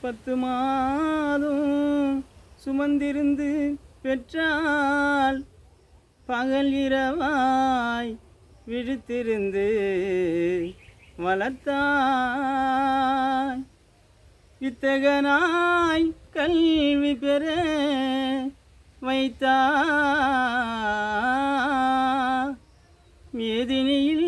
பத்து மாதம் சுமந்திருந்து பெற்றால் பகல் இரவாய் விழித்திருந்து வளர்த்தாய். வித்தகனாய் கல்வி பெற வைத்தா மேதினியில்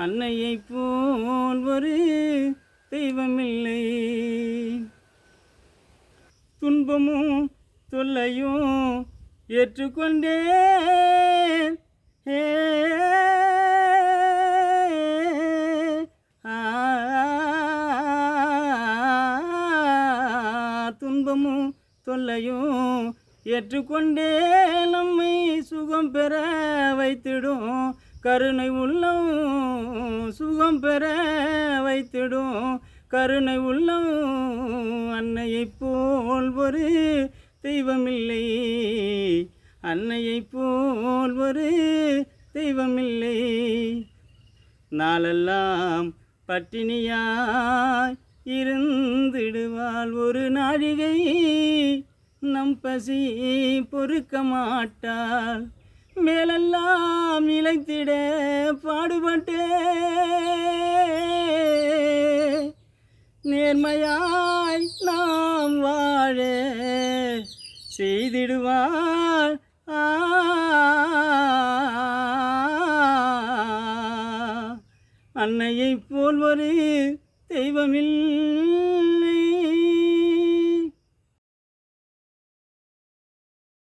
அன்னையை போல் ஒரு தெய்வமில்லை. துன்பமும் தொல்லையும் ஏற்றுக்கொண்டே. ஆ, துன்பமும் தொல்லையும் ஏற்றுக்கொண்டே. நம்மை சுகம் பெற வைத்திடும் கருணை உள்ளம் சுகம் பெற வைத்திடும். கருணை உள்ளம் அன்னையைப் போல் ஒரு தெய்வமில்லை. அன்னையைப் போல் ஒரு தெய்வமில்லை. நாளெல்லாம் பட்டினியாய் இருந்திடுவாள் ஒரு நாழிகை. நம் பசி பொறுக்க மாட்டாள். மேலெல்லாம் இழைத்திட பாடுபட்டே நேர்மையாய் நாம் வாழ செய்திடுவாள் ஆ. அன்னையைப் போல் ஒரு தெய்வமில்லை